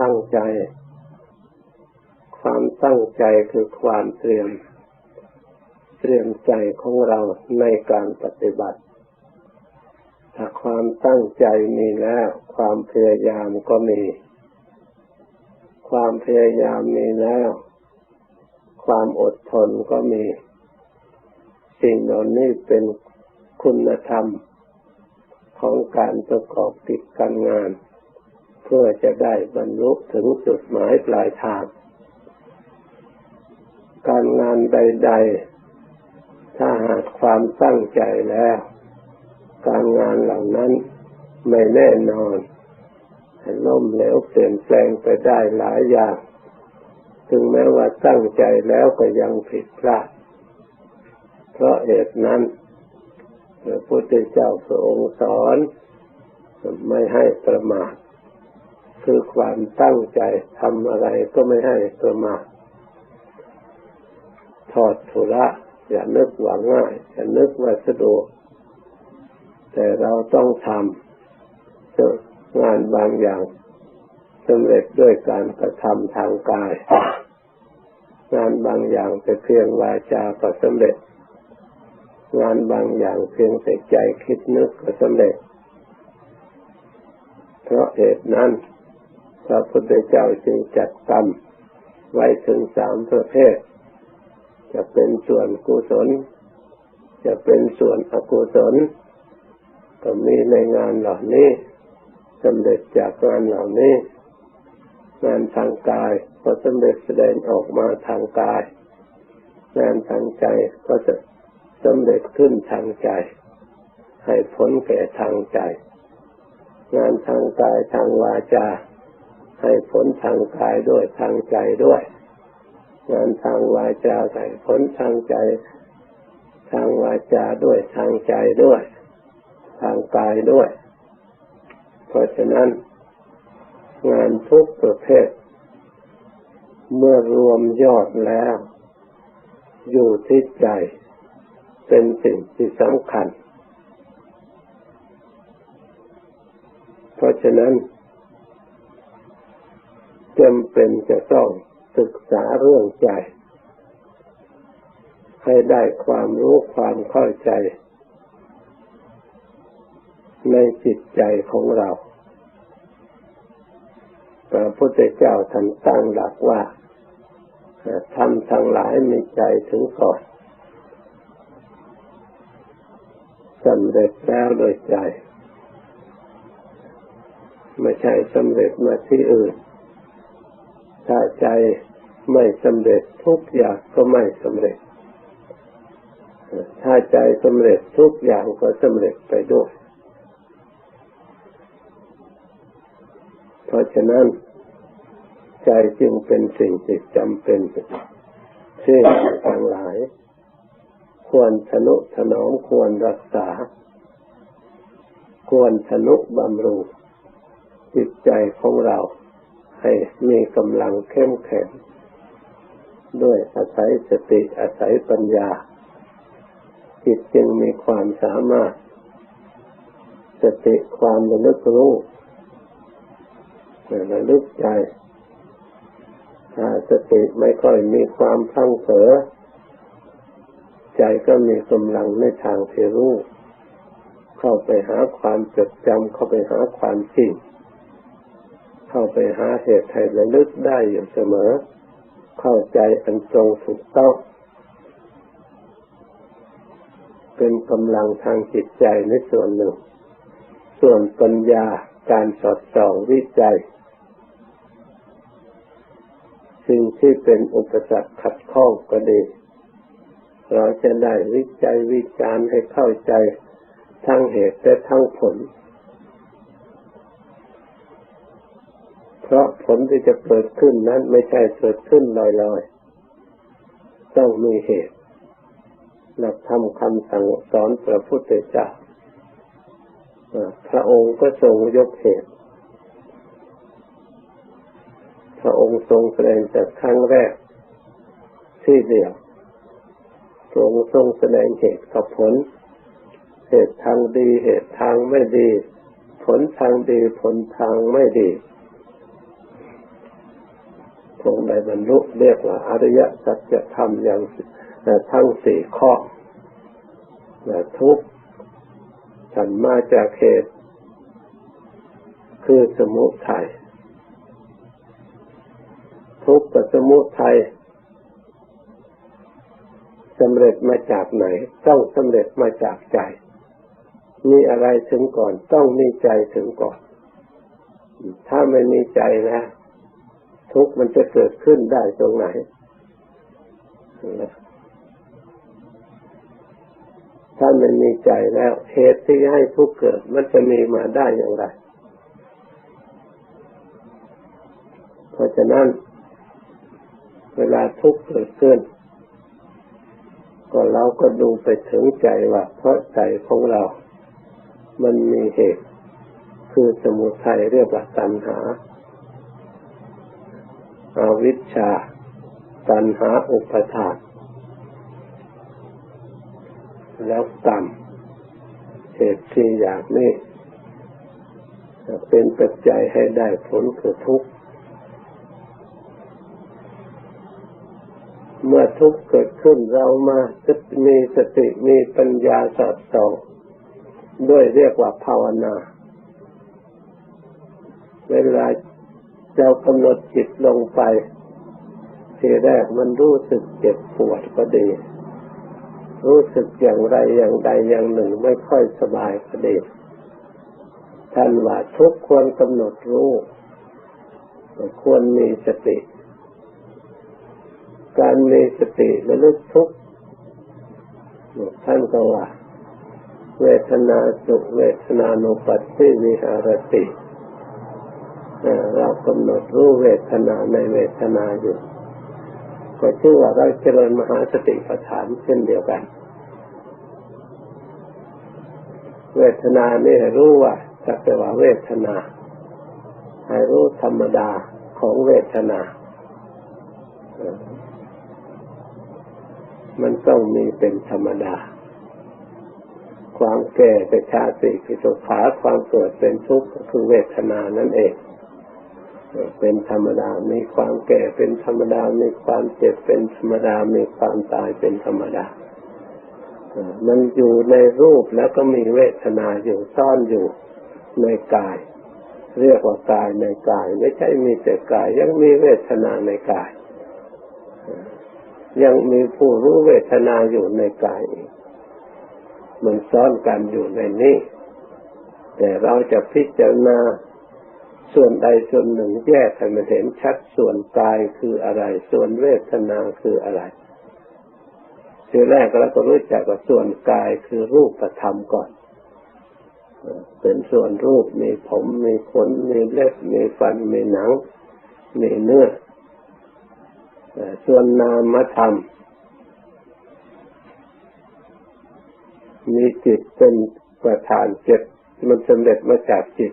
ตั้งใจ ความตั้งใจคือความเตรียม เตรียมใจของเราในการปฏิบัติ ถ้าความตั้งใจมีแล้ว ความพยายามก็มี ความพยายามมีแล้ว ความอดทนก็มี สิ่งเหล่านี้เป็นคุณธรรมของการประกอบกิจการงาน เพื่อจะได้บรรลุถึงจุดหมายปลายทาง การงานใด ๆ ถ้าหากความตั้งใจแล้ว การงานเหล่านั้นไม่แน่นอนล้มเหลวเปลี่ยนแปลงไปได้หลายอย่าง ถึงแม้ว่าตั้งใจแล้วก็ยังผิดพลาด เพราะเหตุนั้นพระพุทธเจ้าทรงสอน ไม่ให้ประมาท คือความตั้งใจทำอะไรก็ไม่ให้ประมาทถอดทุระอย่านึกว่าง่ายอย่านึกว่าสะดวก แต่เราต้องทำงานบางอย่างสำเร็จด้วยการกระทำทางกาย งานบางอย่างแต่เพียงวาจาก็สำเร็จ งานบางอย่างเพียงแต่ใจคิดนึกก็สำเร็จ เพราะเหตุนั้น พระพุทธเจ้าจึงจัดกรรมไว้ถึงสามประเภท จะเป็นส่วนกุศล จะเป็นส่วนอกุศล ก็มีในงานเหล่านี้สำเร็จจากงานเหล่านี้ งานทางกายก็สำเร็จแสดงออกมาทางกาย งานทางใจก็จะสำเร็จขึ้นทางใจ ให้ผลแก่ทางใจ งานทางกายทางวาจา ให้ผลทางกายด้วยทางใจด้วย งานทางวาจาให้ผลทางใจ ทางวาจาด้วยทางใจด้วย ทางกายด้วย เพราะฉะนั้น งานทุกประเภท เมื่อรวมยอดแล้ว อยู่ที่ใจเป็นสิ่งที่สำคัญ เพราะฉะนั้น จำเป็นจะต้องศึกษาเรื่องใจ ให้ได้ความรู้ความเข้าใจ ในจิตใจของเราพระพุทธเจ้าท่านตั้งหลักว่าทำทั้งหลายมีใจถึงก่อนสำเร็จแล้วโดยใจ ไม่ใช่สำเร็จมาที่อื่น ถ้าใจไม่สำเร็จทุกอย่างก็ไม่สำเร็จ ถ้าใจสำเร็จทุกอย่างก็สำเร็จไปด้วย เพราะฉะนั้น ใจจึงเป็นสิ่งที่จำเป็นสิ่งต่างหลาย ควรทนุถนอมควรรักษา ควรทนุบำรุงจิตใจของเรา ให้มีกำลังเข้มแข็งด้วยอาศัยสติอาศัยปัญญา จิตจึงมีความสามารถ สติความระลึกรู้ระลึกใจถ้าสติไม่ค่อยมีความพังเผลอใจก็มีกำลังในทางที่รู้ เข้าไปหาความจดจำเข้าไปหาความจริง เข้าไปหาเหตุให้ระลึกได้อยู่เสมอ เข้าใจอันตรงถูกต้องเป็นกำลังทางจิตใจในส่วนหนึ่ง ส่วนปัญญาการสอดส่องวิจัย สิ่งที่เป็นอุปสรรคขัดข้องก็ดี เราจะได้วิจัยวิจารณ์ให้เข้าใจทั้งเหตุและทั้งผล เพราะผลที่จะเกิดขึ้นนั้นไม่ใช่เกิดขึ้นลอยๆ ต้องมีเหตุ หลักธรรมคำสั่งสอนพระพุทธเจ้าพระองค์ก็ทรงยกเหตุ พระองค์ทรงแสดงแต่ครั้งแรก ที่เดียวพระองค์ทรงแสดงเหตุกับผล เหตุทางดีเหตุทางไม่ดี ผลทางดีผลทางไม่ดี คงได้บรรลุเรียกว่าอริยสัจธรรมอย่างทั้งสี่ข้อทุกท่านมาจากเหตุ คือสมุทัยทุกข์กับสมุทัยสำเร็จมาจากไหน ต้องสำเร็จมาจากใจ มีอะไรถึงก่อน ต้องมีใจถึงก่อน ถ้าไม่มีใจแล้ว ทุกข์มันจะเกิดขึ้นได้ตรงไหน ถ้าไม่มีใจแล้ว เหตุที่ให้ทุกข์เกิด มันจะมีมาได้อย่างไร เพราะฉะนั้น เวลาทุกข์เกิดขึ้น ก็เราก็ดูไปถึงใจว่า เพราะใจของเรา มันมีเหตุ คือสมุทัยเรียกว่าตัณหา อาวิชชา ตัณหาอุปทาน แล้วกรรมเหตุที่อย่างนี้เป็นปัจจัยให้ได้ผลคือทุกข์ เมื่อทุกข์เกิดขึ้นเรามาจะมีสติมีปัญญาสอดส่องด้วยเรียกว่าภาวนา เวลา เรากำหนดจิตลงไป ทีแรกมันรู้สึกเจ็บปวดก็ดี รู้สึกอย่างไรอย่างใดอย่างหนึ่งไม่ค่อยสบายก็ดี ท่านว่าทุกควรกำหนดรู้ ควรมีสติ การมีสติระลึกทุกท่านก็ว่า เวทนาสุเวทนานุปัสสิวิหารติ เรากำหนดรู้เวทนาในเวทนาอยู่ ก็ชื่อว่าเราเจริญมหาสติปัฏฐานเช่นเดียวกัน เวทนานี่รู้ว่าจะเป็นว่าเวทนา ให้รู้ธรรมดาของเวทนา มันต้องมีเป็นธรรมดาความแก่เป็นชาติพิสุขาความเกิดเป็นทุกข์คือเวทนานั่นเอง เป็นธรรมดา มีความแก่เป็นธรรมดา มีความเจ็บเป็นธรรมดา มีความตายเป็นธรรมดา มันอยู่ในรูปแล้วก็มีเวทนาอยู่ซ่อนอยู่ในกาย เรียกว่ากายในกาย ไม่ใช่มีแต่กายยังมีเวทนาในกาย ยังมีผู้รู้เวทนาอยู่ในกาย มันซ้อนกันอยู่ในนี้ แต่เราจะพิจารณา ส่วนใดส่วนหนึ่งแยกให้มันเห็นชัดส่วนกายคืออะไร ส่วนเวทนาคืออะไรทีแรกเราก็รู้จักว่าส่วนกายคือรูปธรรมก่อนเป็นส่วนรูปมีผมมีขนมีเล็บมีฟันมีหนังมีเนื้อส่วนนามธรรม มีจิตเป็นประธานจิตมันสำเร็จมาจากจิต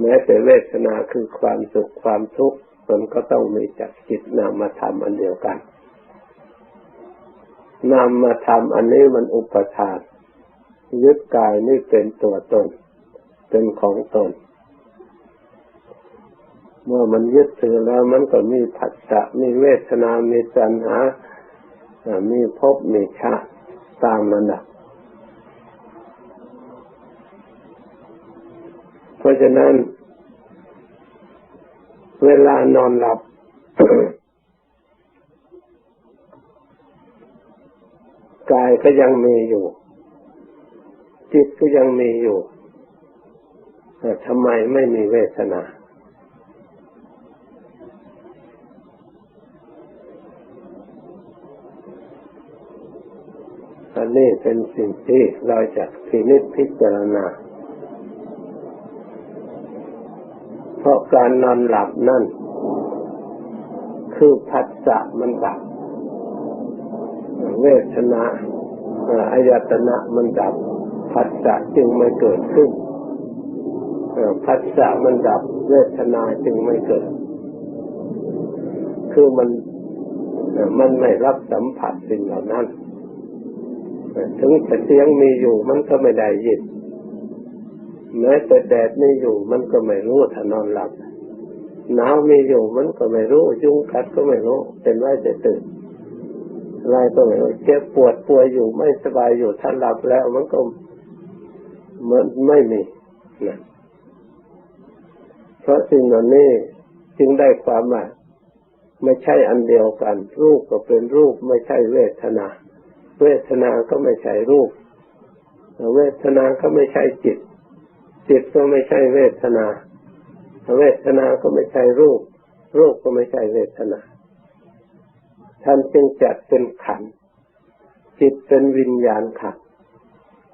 แม้แต่เวทนาคือความสุขความทุกข์มันก็ต้องมีจากจิตนามธรรมอันเดียวกัน นามธรรมอันนี้มันอุปทานยึดกายนี่เป็นตัวตน เป็นของตน เมื่อมันยึดถือแล้วมันก็มีผัสสะมีเวทนา มีสัญหา มีภพมีชาติตามมันดับเพ ราะฉะนั้น เวลานอนหลับ กายก็ยังมีอยู่ จิตก็ยังมีอยู่แต่ทำไมไม่มีเวทนาอันนี้เป็นสิ่งที่เราจะพินิจพิจารณา เพราะการนอนหลับนั่น คือผัสสะมันดับ เวทนาอายตนะมันดับผัสสะจึงไม่เกิดขึ้นผัสสะมันดับ เวทนาจึงไม่เกิด คือมันมันไม่รับสัมผัสสิ่งเหล่านั้น ถึงแต่เสียงมีอยู่มันก็ไม่ได้ยิน แม้แต่แดดไม่อยู่มันก็ไม่รู้ถ้านอนหลับหนาวมีอยู่มันก็ไม่รู้ยุงกัดก็ไม่รู้ เป็นไรจะตื่นอะไรก็ไม่รู้เจ็บปวดป่วยอยู่ไม่สบายอยู่ท่านหลับแล้วมันก็มันไม่มีนะเพราะสิ่งเหล่านี้จึงได้ความว่าไม่ใช่อันเดียวกัน รูปก็เป็นรูปไม่ใช่เวทนา เวทนาก็ไม่ใช่รูป เวทนาก็ไม่ใช่จิต จิตก็ไม่ใช่เวทนา เวทนาก็ไม่ใช่รูป รูปก็ไม่ใช่เวทนา ท่านจึงจัดเป็นขัน จิตเป็นวิญญาณขัน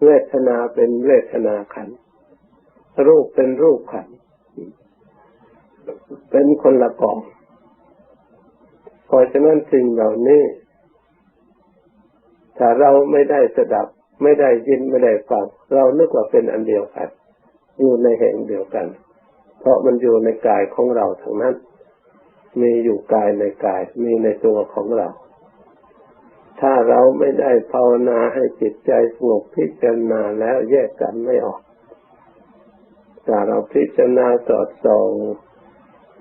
เวทนาเป็นเวทนาขัน รูปเป็นรูปขัน เป็นคนละกองเพราะฉะนั้นสิ่งเหล่านี้ถ้าเราไม่ได้สดับ ไม่ได้ยินไม่ได้ฟังเรานึกว่าเป็นอันเดียวกัน อยู่ในแห่งเดียวกัน เพราะมันอยู่ในกายของเราทั้งนั้น มีอยู่กายในกาย มีในตัวของเรา ถ้าเราไม่ได้ภาวนาให้จิตใจสงบพิจารณาแล้วแยกกันไม่ออกถ้าเราพิจารณาสอดส่อง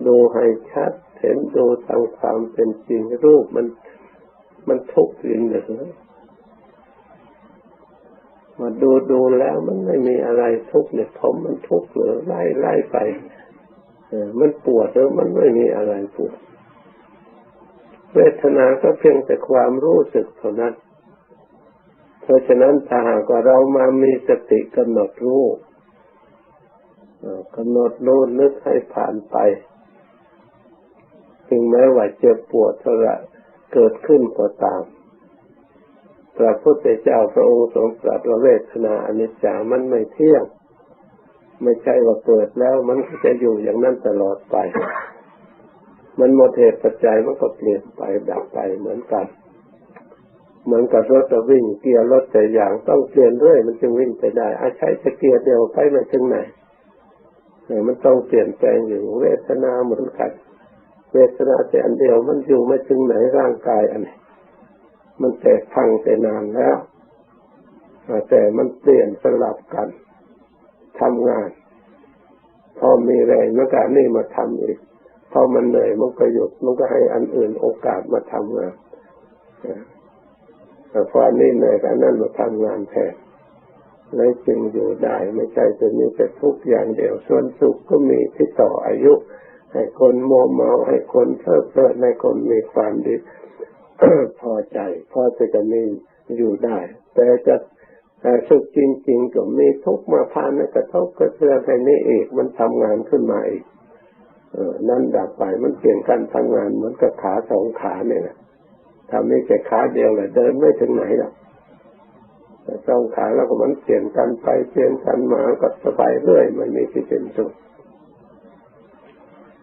ดูให้ชัดเห็นดูทางความเป็นจริงรูปมันมันทุกข์อยู่หนึ่ง มาดูดูแล้วมันไม่มีอะไรทุกข์เนี่ยผมมันทุกข์หรือไล่ไล่ไปมันปวดหรือมันไม่มีอะไรปวด เวทนาก็เพียงแต่ความรู้สึกเท่านั้น เพราะฉะนั้นถ้าหากว่าเรามามีสติกำหนดรู้กำหนดรู้นึกให้ผ่านไป ถึงแม้ว่าเจ็บปวดเท่าไรเกิดขึ้นก็ตาม พระพุทธเจ้าพระองค์ทรงตรัสว่าเวทนาอนิจจามันไม่เที่ยง ไม่ใช่ว่าเกิดแล้ว มันก็จะอยู่อย่างนั้นตลอดไป มันหมดเหตุปัจจัยมันก็เปลี่ยนไปดับไปเหมือนกัน เหมือนกับรถจะวิ่งเกียร์รถแต่อย่างต้องเปลี่ยนเรื่อยมันจึงวิ่งไปได้อาใช้เกียร์เดียวไปมาถึงไหนมันต้องเปลี่ยนแปลงอยู่เวทนาเหมือนกันเวทนาแต่อันเดียวมันอยู่ไม่ถึงไหนร่างกายอันนี้ มันแตกพังแต่นานแล้ว แต่มันเปลี่ยนสลับกันทำงาน พอมีแรงมันก็นี่มาทำอีก พอมันเหนื่อยมันก็หยุดมันก็ให้อันอื่นโอกาสมาทำงานแต่พออันนี้เหนื่อยกันนั่นมาทำงานแทนเลยจึงอยู่ได้ไม่ใช่จะมีแต่ทุกอย่างเดียว ส่วนสุขก็มีที่ต่ออายุ ให้คนโมเมาให้คนเพลิดเพลินให้คนมีความดี พอใจ พอจะมีอยู่ได้ แต่จะสุขจริงๆก็มีทุกมาพานกระทบกระเทือนไปนี่อีกมันทำงานขึ้นมาอีกเออนั่นดับไปมันเปลี่ยนการทำงานเหมือนกับขาสองขาเนี่ยนะทำไม่แค่ขาเดียวเลยเดินไม่ถึงไหนหรอกสองขาแล้วก็มันเปลี่ยนกันไปเปลี่ยนกันมาก็สบายเรื่อยมันมีที่เป็นสุข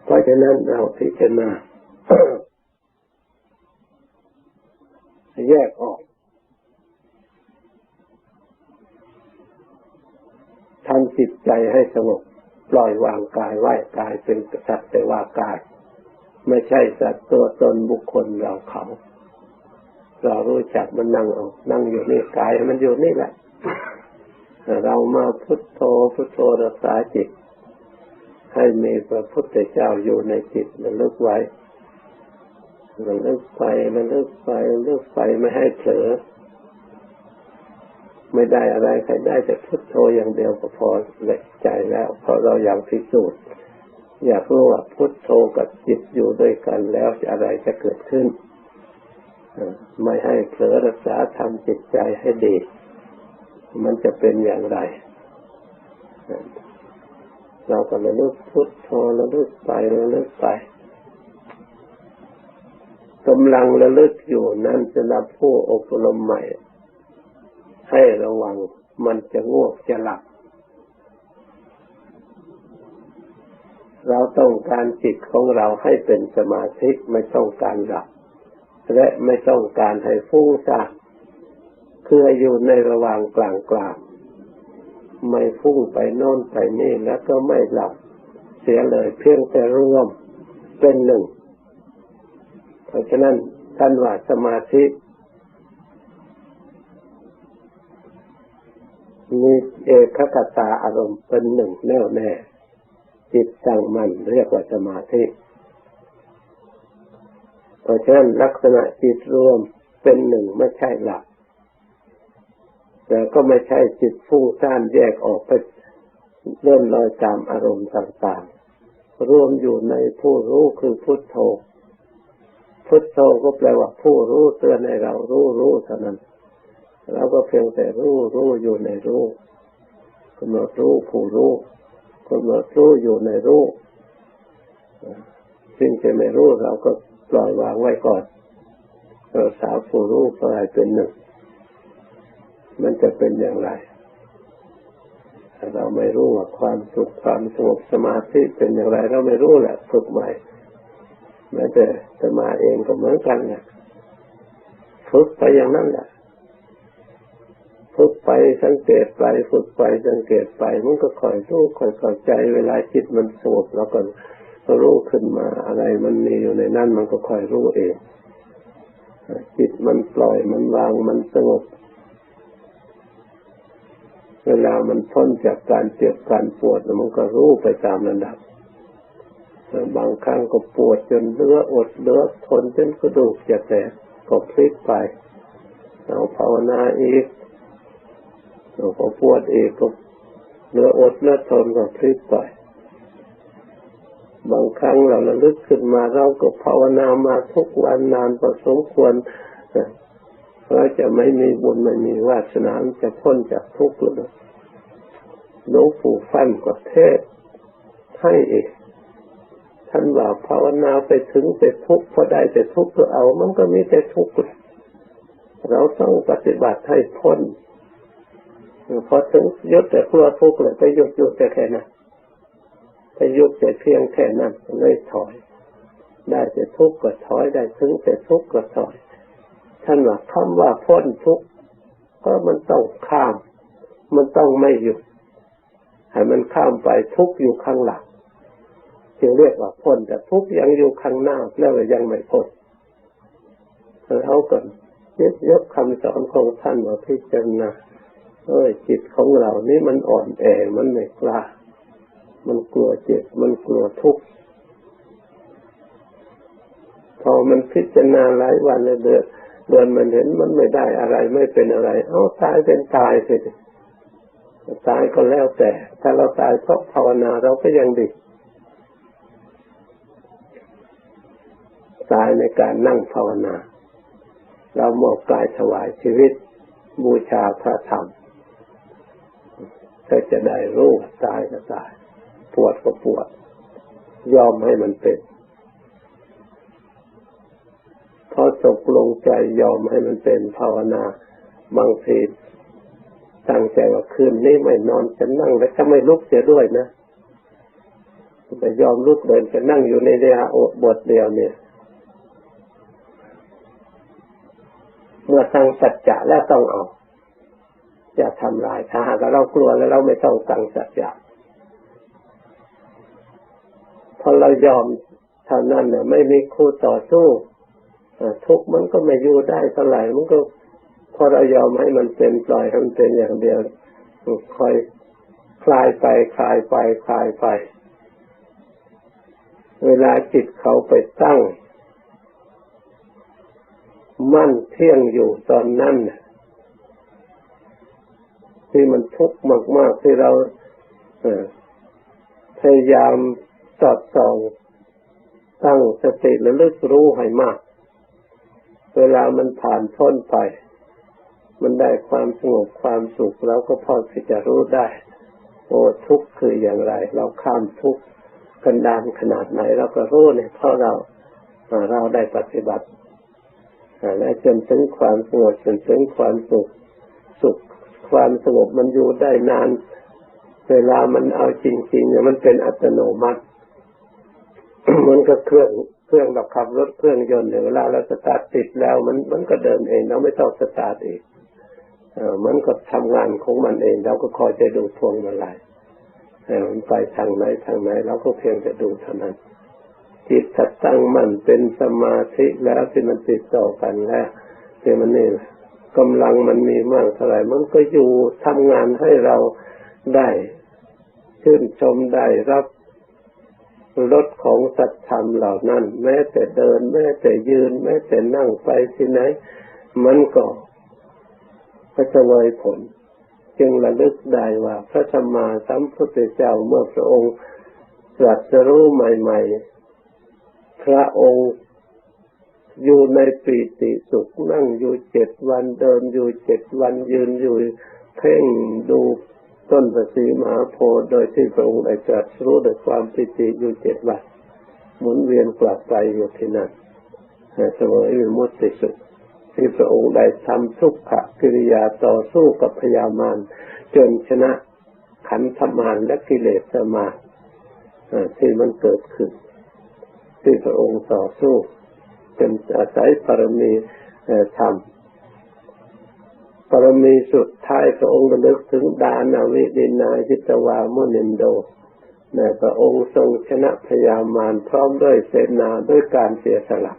เพราะฉะนั้นเราพิจารณา แยกออกทำจิตใจให้สงบ ปล่อยวางกายไหวกายเป็นสัตว์แต่ว่ากาย ไม่ใช่สัตว์ตัวตนบุคคลเราเขา เรารู้จักมันนั่งออกนั่งอยู่นี่กายมันอยู่นี่แหละเรามาพุทโธพุทโธรักษาจิต ให้มีพระพุทธเจ้าอยู่ในจิตระลึกไว้ ระลึกไประลึกไประลึกไปไม่ให้เผลอไม่ได้อะไรใครได้แต่พุทโธอย่างเดียวก็พอเล็กใจแล้ว เพราะเราอยากพิสูจน์อยากรู้ว่าพุทโธกับจิตอยู่ด้วยกันแล้วอะไรจะเกิดขึ้นไม่ให้เผลอรักษาทำจิตใจให้ดี มันจะเป็นอย่างไร เราก็ระลึกพุทโธระลึกไประลึกไป กำลังระลึกอยู่นั้นจะรับผู้อบรมใหม่ ให้ระวังมันจะง่วงจะหลับ เราต้องการจิตของเราให้เป็นสมาธิไม่ต้องการหลับ และไม่ต้องการให้ฟุ้งซ่านคืออยู่ในระหว่างกลางกลางไม่ฟุ้งไปโน่นไปนี่แล้วก็ไม่หลับ เสียเลยเพียงแต่รวมเป็นหนึ่ง เพราะฉะนั้นท่านว่าสมาธิมีเอกคตาอารมณ์เป็นหนึ่งแน่วแน่ จิตตั้งมั่นเรียกว่าสมาธิ เพราะฉะนั้นลักษณะจิตรวมเป็นหนึ่งไม่ใช่หลัก แต่ก็ไม่ใช่จิตฟุ้งซ่านแยกออกไปเลื่อนลอยตามอารมณ์ต่างๆ รวมอยู่ในผู้รู้คือพุทโธ พุทโธก็แปลว่าผู้รู้เตือนให้เรารู้รู้เท่านั้น เราก็เพียงแต่รู้รู้อยู่ในรู้กำหนดรู้ผู้รู้กำหนดรู้อยู่ในรู้สิ่งที่ไม่รู้เราก็ปล่อยวางไว้ก่อนเราสาวผู้รู้กลายเป็นหนึ่ง มันจะเป็นอย่างไรเราไม่รู้ว่าความสุขความสงบสมาธิเป็นอย่างไร เราไม่รู้แหละฝึกใหม่ แม้แต่สมาเองก็เหมือนกันนี่ยฝึกไปอย่างนั้นแหละฝึกไปสังเกตไปฝึกไปสังเกตไปมันก็คอยรู้คอยเข้าใจเวลาจิตมันสงบแล้วก็รู้ขึ้นมาอะไรมันมีอยู่ในนั้นมันก็คอยรู้เองจิตมันปล่อยมันวางมันสงบเวลามันพ้นจากการเจ็บการปวดมันก็รู้ไปตามระดับ บางครั้งก็ปวดจนเลืออดเลือทนจนกระดูกจะแตกก็พลิกไปเอาภาวนาอีกเราก็ปวดอีกก็เลืออดเลือทนก็พลิกไป บางครั้งเราระลึกขึ้นมาเราก็ภาวนามาทุกวันนานพอสมควรเราจะไม่มีบุญไม่มีวาสนาจะพ้นจากทุกข์เลยหลวงปู่ฟันก็เทศให้เอง ท่านว่าภาวนาไปถึงแต่ทุกข์พอได้แต่ทุกข์ก็เอา มันก็มีแต่ทุกข์เราต้องปฏิบัติให้พ้นพอถึงยุดแต่กลัวทุกข์เลยไปยุดยุดแต่แค่นั้นไปยุดแต่เพียงแค่นั้นเลยถอย ได้แต่ทุกข์ก็ถอยได้ถึงแต่ทุกข์ก็ถอยท่านว่าคำว่าพ้นทุกข์ก็มันต้องข้าม มันต้องไม่หยุดให้มันข้ามไปทุกข์อยู่ข้างหลัง จึงเรียกว่าพ้นแต่ทุกยังอยู่ข้างหน้าแล้วยังไม่พ้นเราก็ยึดยกคำสอนของท่านมาพิจารณาเอ้ยจิตของเรานี่มันอ่อนแอมันไม่กล้า มันกลัวเจ็บมันกลัวทุกข์พอมันพิจารณาหลายวันเลยเดือดเดินมันเห็นมันไม่ได้อะไรไม่เป็นอะไร เอาตายเป็นตายสิตายก็แล้วแต่ ถ้าเราตายเพราะภาวนาเราก็ยังดี ตายในการนั่งภาวนา เราหมอบกายถวายชีวิต บูชาพระธรรมก็จะได้รู้ตายก็ตาย ปวดก็ปวด ยอมให้มันเป็นพอตกลงใจยอมให้มันเป็นภาวนา บางทีตั้งใจว่าคืนนี้ไม่นอนจะนั่งแล้วจะไม่ลุกเสียด้วยนะแต่ยอมลุกเดินจะนั่งอยู่ในเดียบทเดียวเนี่ย เมื่อตั้งสัจจะแล้วต้องเอาจะทำลายถ้าหากเรากลัวแล้วเราไม่ต้องตั้งสัจจะพอเรายอมเท่านั้นเนี่ยไม่มีคู่ต่อสู้ทุกมันก็ไม่อยู่ได้เท่าไหร่มันก็พอเรายอมให้มันเป็นปล่อยให้มันเป็นอย่างเดียวคอยคลายไปคลายไปคลายไป เวลาจิตเขาไปตั้ง มั่นเที่ยงอยู่ตอนนั้นที่มันทุกข์มาก ๆ ที่เราพยายามสอดส่องตั้งสติระลึกรู้ให้มาก เวลามันผ่านพ้นไป มันได้ความสงบความสุขเราก็พอที่จะรู้ได้ โอ้ทุกข์คืออย่างไร เราข้ามทุกข์กันดานขนาดไหน เราก็รู้เนี่ยเพราะเราเราได้ปฏิบัติ และจนถึงความสงบจนถึงความสุขสุขความสงบมันอยู่ได้นาน เวลามันเอาจริงๆเนี่ยมันเป็นอัตโนมัติมันก็เครื่องเครื่องเราขับรถเครื่องยนต์เวลาเราสตาร์ทติดแล้ว มันมันก็เดินเองเราไม่ต้องสตาร์ทเองเออมันก็ทำงานของมันเอง เราก็คอยจะดูพวงมาลัยมันไปทางไหนทางไหนเราก็เพียงจะดูเท่านั้น จิตตั้งมั่นเป็นสมาธิแล้วที่มันติดต่อกันแล้วที่มันนี่กำลังมันมีมากเท่าไหร่มันก็อยู่ทำงานให้เราได้ชื่นชมได้รับรถของสัตธรรมเหล่านั้น แม้แต่เดิน แม้แต่ยืน แม้แต่นั่งไปที่ไหน มันก็ก็จะเวยผล จึงระลึกได้ว่า พระสัมมาสัมพุทธเจ้าเมื่อพระองค์ตรัสรู้ใหม่ ๆ พระองค์อยู่ในปีติสุขนั่งอยู่เจ็ดวันเดินอยู่เจ็ดวันยืนอยู่เพ่งดูต้นประสีมหาโพธิ์โดยที่พระองค์ได้ตรัสรู้ด้วยความปิติอยู่เจ็ดวันหมุนเวียนกลับไปอยู่ที่นั่นเสวยวิมุตติสุขที่พระองค์ได้ทำทุกขกิริยาต่อสู้กับพยามารจนชนะขันธมารและกิเลสมาที่มันเกิดขึ้น ที่พระองค์ต่อสู้เป็นอาศัยปรมีธรรมปรมีสุดท้ายพระองค์ระลึกถึงดานาวิดินาจิตวามุนินโดในพระองค์ทรงชนะพยามารพร้อมด้วยเสนาด้วยการเสียสละ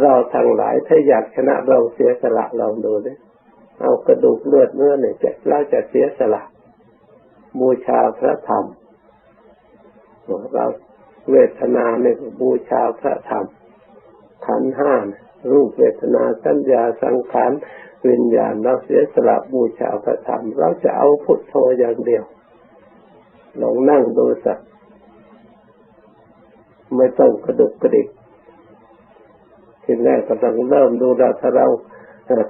เราทั้งหลายถ้าอยากชนะเราเสียสละเราดูเลยเอากระดูกเลือดเนื้อเนี่ยจะเราจะเสียสละบูชาพระธรรม เราเวทนาเนี่บูชาพระธรรมขันห้ารูปเวทนาสัญญาสังขารวิญญาณเราเสียสละบูชาพระธรรม เราจะเอาพุทโธอย่างเดียวลองนั่งดูสักไม่ต้องกระดุกกระดิกทีแรกก็ต้องเริ่มดูเราถ้าเรา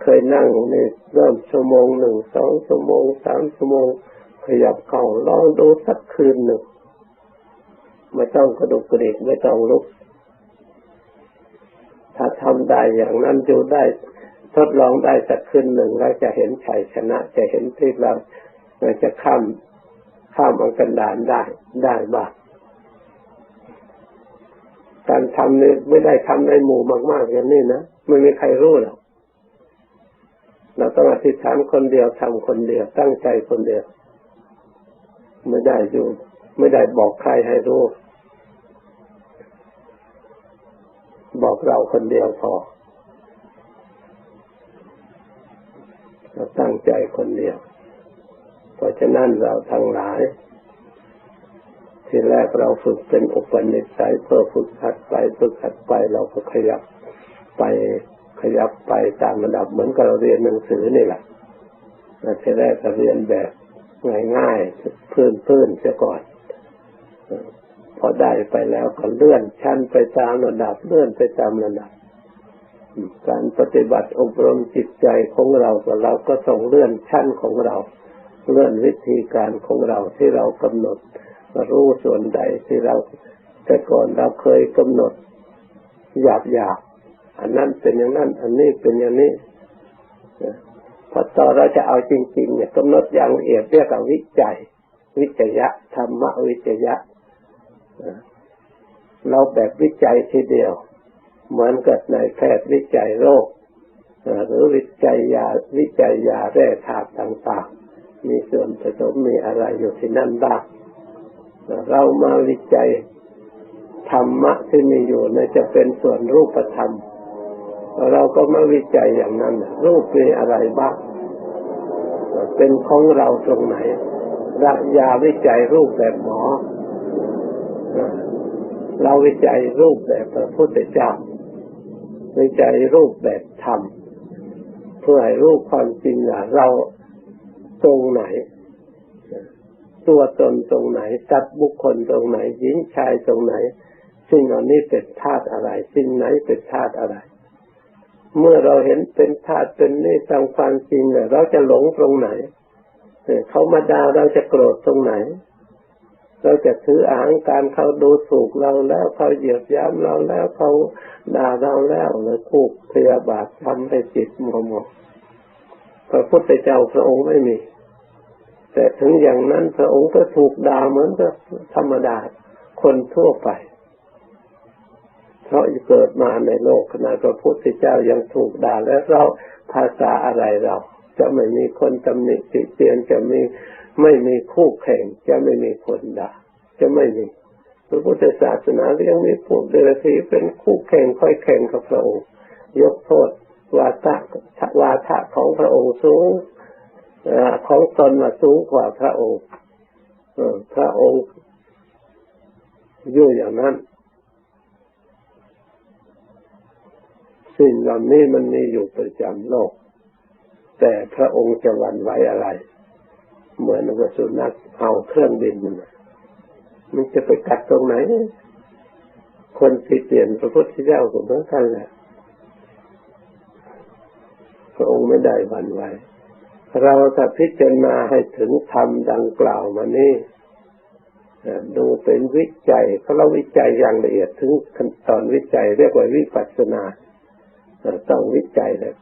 เคยนั่งนี่เริ่มชั่วโมงหนึ่งสองชั่วโมงสามชั่วโมงขยับเข่าลองดูสักคืนหนึ่ง ไม่ต้องกระดุกกระดิกไม่ต้องลุก ถ้าทำได้อย่างนั้นอยู่ได้ทดลองได้สักคืนหนึ่งแล้วจะเห็นชัยชนะ จะเห็นที่เราจะข้ามข้ามอังกันดานได้ได้บ้างการทำนี่ไม่ได้ทำในหมู่มาก ๆ อย่างนี้นะไม่มีใครรู้หรอกเราต้องอธิษฐานคนเดียวทำคนเดียวตั้งใจคนเดียว ไม่ได้อยู่ ไม่ได้บอกใครให้รู้ บอกเราคนเดียวพอเราตั้งใจคนเดียว เพราะฉะนั้นเราทั้งหลาย ที่แรกเราฝึกเป็นอุปนิสัยเพื่อฝึกหัดไปฝึกหัดไปเราก็ขยับไปขยับไปตามระดับเหมือนกับเราเรียนหนังสือนี่แหละทีแรกเราเรียนแบบง่ายๆพื้นๆเสียก่อน พอได้ไปแล้วก็เลื่อนชั้นไปตามระดับเลื่อนไปตามระดับ การปฏิบัติอบรมจิตใจของเราก็เราก็ส่งเลื่อนชั้นของเรา เลื่อนวิธีการของเราที่เรากำหนด รู้ส่วนใดที่เราแต่ก่อนเราเคยกำหนดหยาบหยาบอันนั้นเป็นอย่างนั้น อันนี้เป็นอย่างนี้พอต่อเราจะเอาจริง ๆ เนี่ยกำหนดอย่างละเอียดเรียกว่าวิจัย วิจยะธรรมวิจยะ เราแบบวิจัยทีเดียว เหมือนกับในแพทย์วิจัยโรค หรือวิจัยยาวิจัยยาแร่ธาตุต่างๆ มีส่วนผสมมีอะไรอยู่ที่นั่นบ้างเรามาวิจัยธรรมะที่มีอยู่นะจะเป็นส่วนรูปธรรม เราก็มาวิจัยอย่างนั้น รูปมีอะไรบ้างเป็นของเราตรงไหนยาวิจัยรูปแบบหมอ เราวิจัยรูปแบบพระพุทธเจ้า วิจัยรูปแบบธรรม เพื่อให้รู้ความจริงว่าเราตรงไหน ตัวตนตรงไหน สัตว์บุคคลตรงไหน หญิงชายตรงไหน สิ่งเหล่านี้เป็นธาตุอะไร สิ่งไหนเป็นธาตุอะไร เมื่อเราเห็นเป็นธาตุเป็นนี่ตามความจริงเนี่ยเราจะหลงตรงไหน เขามาด่าเราจะโกรธตรงไหน เราจะถืออ่างการเขาดูถูกเราแล้วเขาเหยียบย้ำเราแล้วเขาด่าเราแล้วเลยผูกเพยาบาททำให้จิตมัวหมดพระพุทธเจ้าพระองค์ไม่มี แต่ถึงอย่างนั้นพระองค์ก็ถูกด่าเหมือนกับธรรมดาคนทั่วไป เพราะเกิดมาในโลกขณะพระพุทธเจ้ายังถูกด่าแล้วเราภาษาอะไรเรา จะไม่มีคนตำหนิติเตียนจะมี ไม่มีคู่แข่งจะไม่มีคนด่าจะไม่มีพระพุทธศาสนายังมีพวกเดรัจฉีเป็นคู่แข่งค่อยแข่งกับพระองค์ ยกโทษวาทะวาทะของพระองค์สูงของตนมาสูงกว่าพระองค์พระองค์อยู่อย่างนั้น สิ่งเหล่านี้มันมีอยู่ประจำโลก แต่พระองค์จะวันไหวอะไร เหมือนกับสุนัขเอาเครื่องบินมันจะไปกัดตรงไหน คนที่เปลี่ยนพระพุทธเจ้าก็เหมือนกันแหละพระองค์ไม่ได้วันไว้เราถ้าพิจารณาให้ถึงธรรมดังกล่าวมานี้ดูเป็นวิจัยเพราะเราวิจัยอย่างละเอียดถึงขั้นตอนวิจัย เรียกว่าวิปัสสนาต้องวิจัยเลย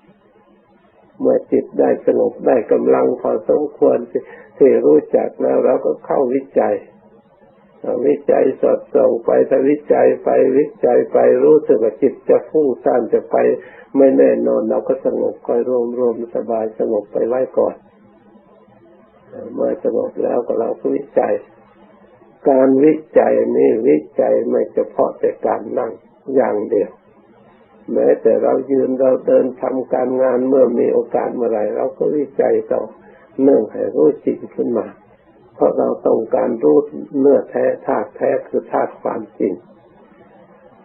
เมื่อจิตได้สงบได้กำลังพอสมควรที่รู้จักแล้วเราก็เข้าวิจัยวิจัยสอดส่องไปถ้าวิจัยไปวิจัยไปรู้สึกว่าจิตจะฟุ้งซ่านจะไปไม่แน่นอนเราก็สงบคอยรวมรวมสบายสงบไปไว้ก่อน เมื่อสงบแล้วก็เราก็วิจัย การวิจัยนี้วิจัยไม่เฉพาะแต่การนั่งอย่างเดียว แม้แต่เรายืนเราเดินทำการงานเมื่อมีโอกาสเมื่อไรเราก็วิจัยต่อเนื่องให้รู้จริงขึ้นมา เพราะเราต้องการรู้เนื้อแท้ธาตุแท้คือธาตุความจริง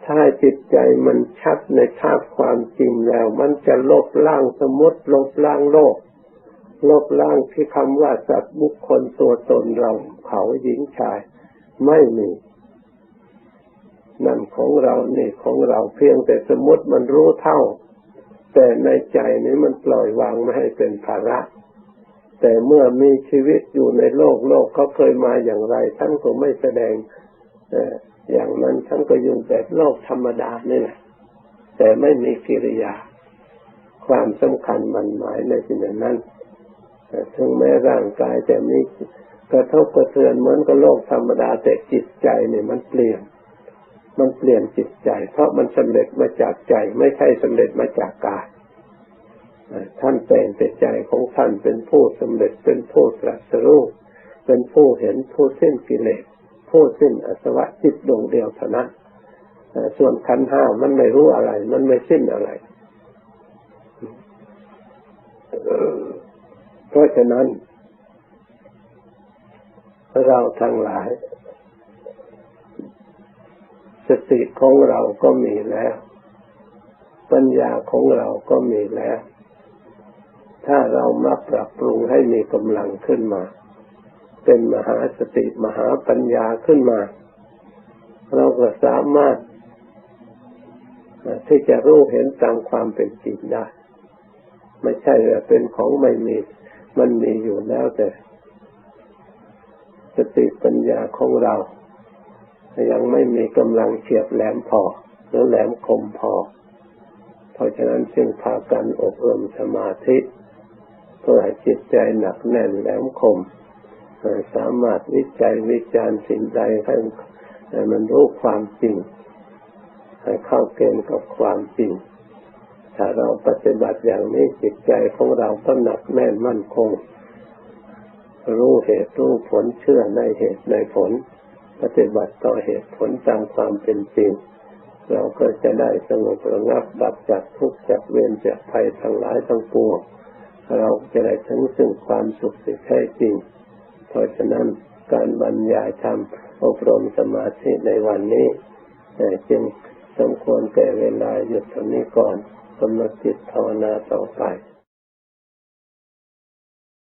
ถ้าจิตใจมันชัดในธาตุความจริงแล้ว มันจะลบล้างสมมติลบล้างโลก ลบล้างที่คำว่าสัตว์บุคคลตัวตนเราเขาหญิงชายไม่มี นั่นของเรานี่ของเราเพียงแต่สมมติมันรู้เท่า แต่ในใจนี้มันปล่อยวางไม่ให้เป็นภาระ แต่เมื่อมีชีวิตอยู่ในโลกโลกเขาเคยมาอย่างไรท่านก็ไม่แสดงอย่างนั้นท่านก็อยู่แบบโลกธรรมดานี่แหละแต่ไม่มีกิริยา ความสำคัญมันหมายในสิ่งนั้นถึงแม้ร่างกายจะมีกระทบกระเทือนเหมือนกับโลกธรรมดาแต่จิตใจเนี่ยมันเปลี่ยน มันเปลี่ยนจิตใจ เพราะมันสำเร็จมาจากใจ ไม่ใช่สำเร็จมาจากกายท่านแต่งแต่ใจของท่านเป็นผู้สำเร็จเป็นผู้ตรัสรู้เป็นผู้เห็นผู้สิ้นกิเลสผู้สิ้นอสวะจิตดวงเดียวเท่านั้นส่วนขันห้ามันไม่รู้อะไร มันไม่สิ้นอะไร เพราะฉะนั้น เราทั้งหลาย สติของเราก็มีแล้ว ปัญญาของเราก็มีแล้ว ถ้าเรามาปรับปรุงให้มีกำลังขึ้นมา เป็นมหาสติมหาปัญญาขึ้นมา เราก็สามารถที่จะรู้เห็นตามความเป็นจริงได้ ไม่ใช่ว่าเป็นของไม่มีมันมีอยู่แล้วแต่ สติปัญญาของเรา ยังไม่มีกำลังเฉียบแหลมพอหรือแหลมคมพอ เพราะฉะนั้นจึงพากันอบรมสมาธิเพื่อให้จิตใจหนักแน่นแหลมคม สามารถวิจัยวิจารณ์สิ่งใดให้มันรู้ความจริง ให้เข้าเกณฑ์กับความจริง ถ้าเราปฏิบัติอย่างนี้จิตใจของเราก็หนักแน่นมั่นคง รู้เหตุรู้ผลเชื่อในเหตุในผล ปฏิบัติต่อเหตุผลตามความเป็นจริง เราก็จะได้สงบระงับดับจากทุกข์จากเวรจากภัยทั้งหลายทั้งปวงเราจะได้ถึงซึ่งความสุขที่แท้จริง เพราะฉะนั้นการบรรยายธรรมอบรมสมาธิในวันนี้จึงสมควรแก่เวลาหยุดตรงนี้ก่อนกำหนดจิตภาวนาต่อไป